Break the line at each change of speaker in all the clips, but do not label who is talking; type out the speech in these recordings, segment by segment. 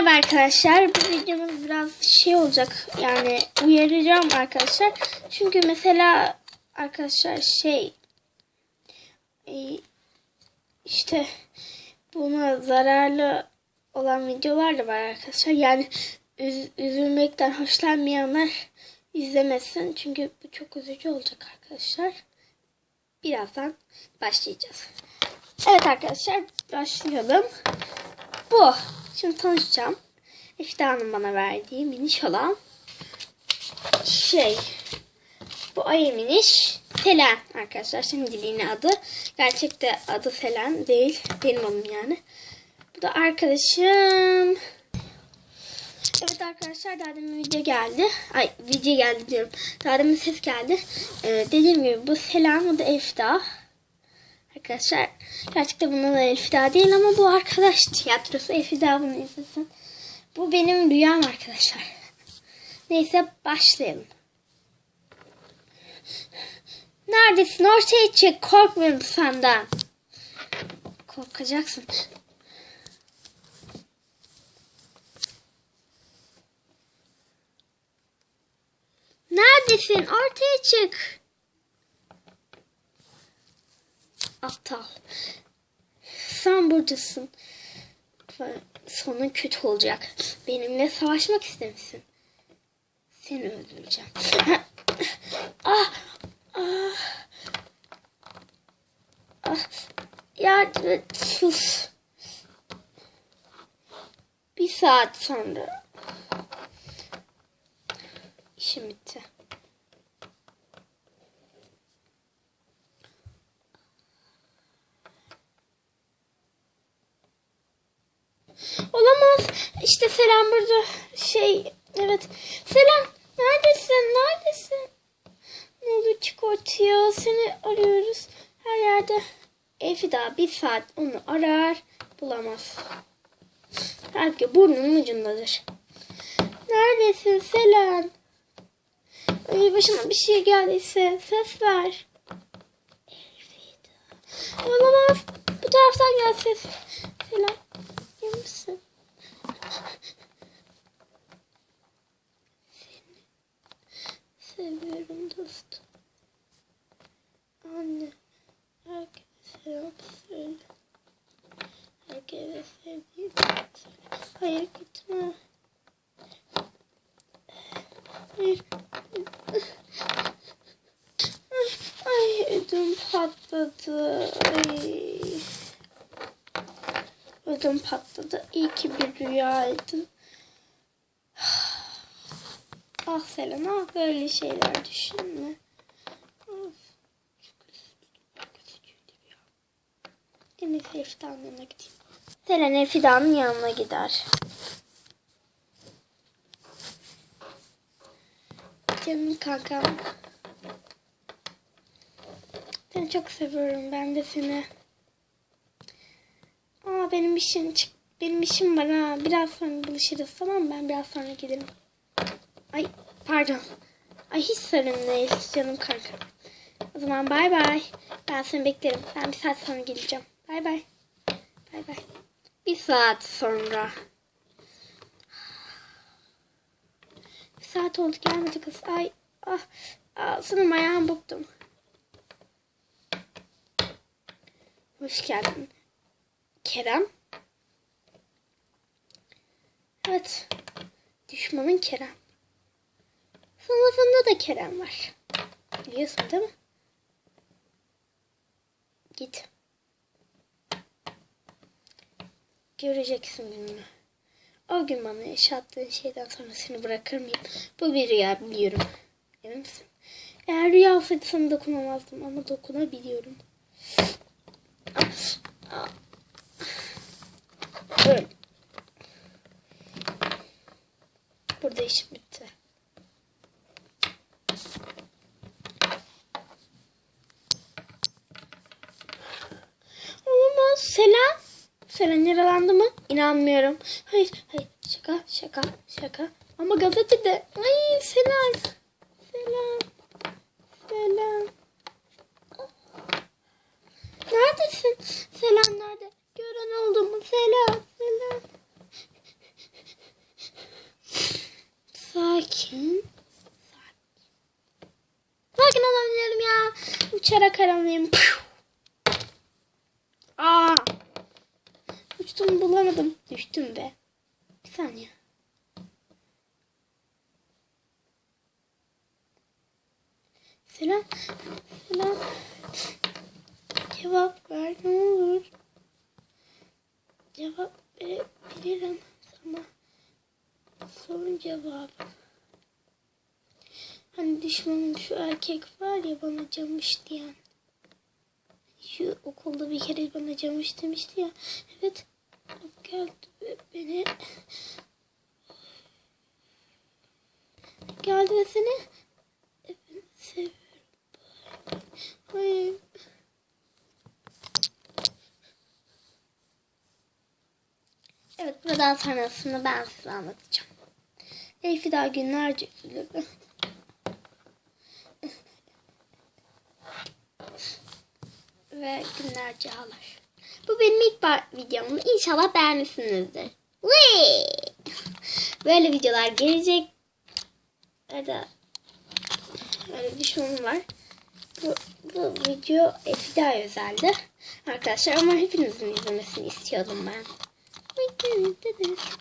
Merhaba arkadaşlar. Bu videomuz biraz şey olacak. Yani uyaracağım arkadaşlar. Çünkü mesela arkadaşlar şey e, işte buna zararlı olan videolar da var arkadaşlar. Yani üz- üzülmekten hoşlanmayanlar izlemesin. Çünkü bu çok üzücü olacak arkadaşlar. Birazdan başlayacağız. Evet arkadaşlar başlayalım. Bu. Şimdi tanışacağım. İftiha'nın bana verdiği miniş olan şey. Bu ayı miniş. Selen arkadaşlar. Şimdi diliğine adı. Gerçekte adı Selen değil. Benim adım yani. Bu da arkadaşım. Evet arkadaşlar daha demin video geldi. Ay video geldi diyorum. Daha demin ses geldi. Ee, dediğim gibi bu Selen bu da Efta. Arkadaşlar gerçekten bunun da Elfida değil ama bu arkadaş tiyatrosu Elfida bunu izlesin. Bu benim rüyam arkadaşlar. Neyse başlayalım. Neredesin? Ortaya çık. Korkmuyorum senden. Korkacaksın. Neredesin? Ortaya çık. Aptal. Sen buradasın. Sonun kötü olacak. Benimle savaşmak istemişsin. Seni öldüreceğim. ah, ah, ah. Yardım et. Sus. Bir saat sonra. İşim bitti. Olamaz. İşte Selam burada. Şey, evet. Selam, neredesin? Neredesin? Ne olur çık ortaya. Seni arıyoruz. Her yerde. Efi daha bir saat onu arar. Bulamaz. Belki burnunun ucundadır. Neredesin Selam? Ay başına bir şey geldiyse ses ver. Elfida. Olamaz. Bu taraftan gel ses. İyi misin? Seni seviyorum dostum. Anne. Herkese selam söyle. Herkese sevdiğim söyle. Hayır gitme. Hayır. Ay ödüm patladı. Ay. Ödüm patladı. İyi ki bir rüyaydı. Ah Selena böyle şeyler düşünme. Of, üzücü- çok üzücüydü ya. En iyisi yanına gideyim. Selena Efida'nın yanına gider. Canım kankam. Seni çok seviyorum. Ben de seni. Aa benim işim çık. Benim işim var ha. Biraz sonra buluşuruz tamam mı? Ben biraz sonra gelirim. Ay pardon. Ay hiç sorun değil canım kanka. O zaman bay bay. Ben seni beklerim. Ben bir saat sonra geleceğim. Bay bay. Bay bay. Bir saat sonra. Bir saat oldu gelmedi kız. Ay ah. ah sanırım ayağımı buktum. Hoş geldin. Kerem. Evet. Düşmanın Kerem. Sınıfında da Kerem var. Biliyorsun değil mi? Git. Göreceksin gününü. O gün bana yaşattığın şeyden sonra seni bırakır mıyım? Bu bir rüya biliyorum. Emin misin? Eğer rüya olsaydı sana dokunamazdım ama dokunabiliyorum. Burada işim bitti. Olamaz. Selam. Selen yaralandı mı? İnanmıyorum. Hayır, hayır. Şaka, şaka, şaka. Ama gazetede. Ay Selen. Selam. Selam. Neredesin? Selam nerede? Gören oldu mu? Selam, selam. Sakin. Sakin. Sakin olamıyorum ya. Uçarak aramıyorum. Aa. Uçtum bulamadım. Düştüm be. Bir saniye. Selam. Selam. Cevap ver ne olur. Cevap verebilirim ama sorun cevabı. Hani düşmanım şu erkek var ya bana camış diyen. Şu okulda bir kere bana camış demişti ya. Evet. Geldi ve beni geldi ve seni seviyorum. Evet buradan sonrasını ben size anlatacağım. Elif'i daha günlerce üzülürdü. Ve günlerce ağlar. Bu benim ilk videom. İnşallah beğenmişsinizdir. Whee! Böyle videolar gelecek. Hadi. Öyle bir sorun var. Bu, bu video Efida'ya özeldi. Arkadaşlar ama hepinizin izlemesini istiyordum ben.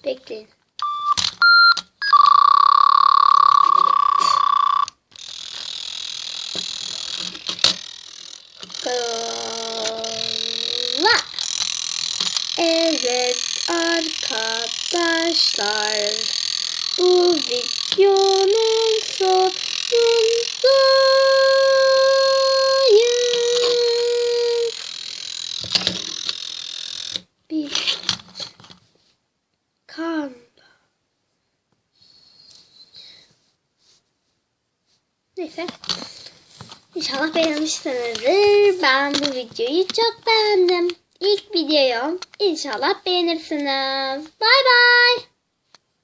Bekleyin. Kola. Arkadaşlar. Bu videonun sonundayız. Bir kan. İnşallah beğenmişsinizdir. Ben bu videoyu çok beğendim. İlk videom. İnşallah beğenirsiniz. Bay bay.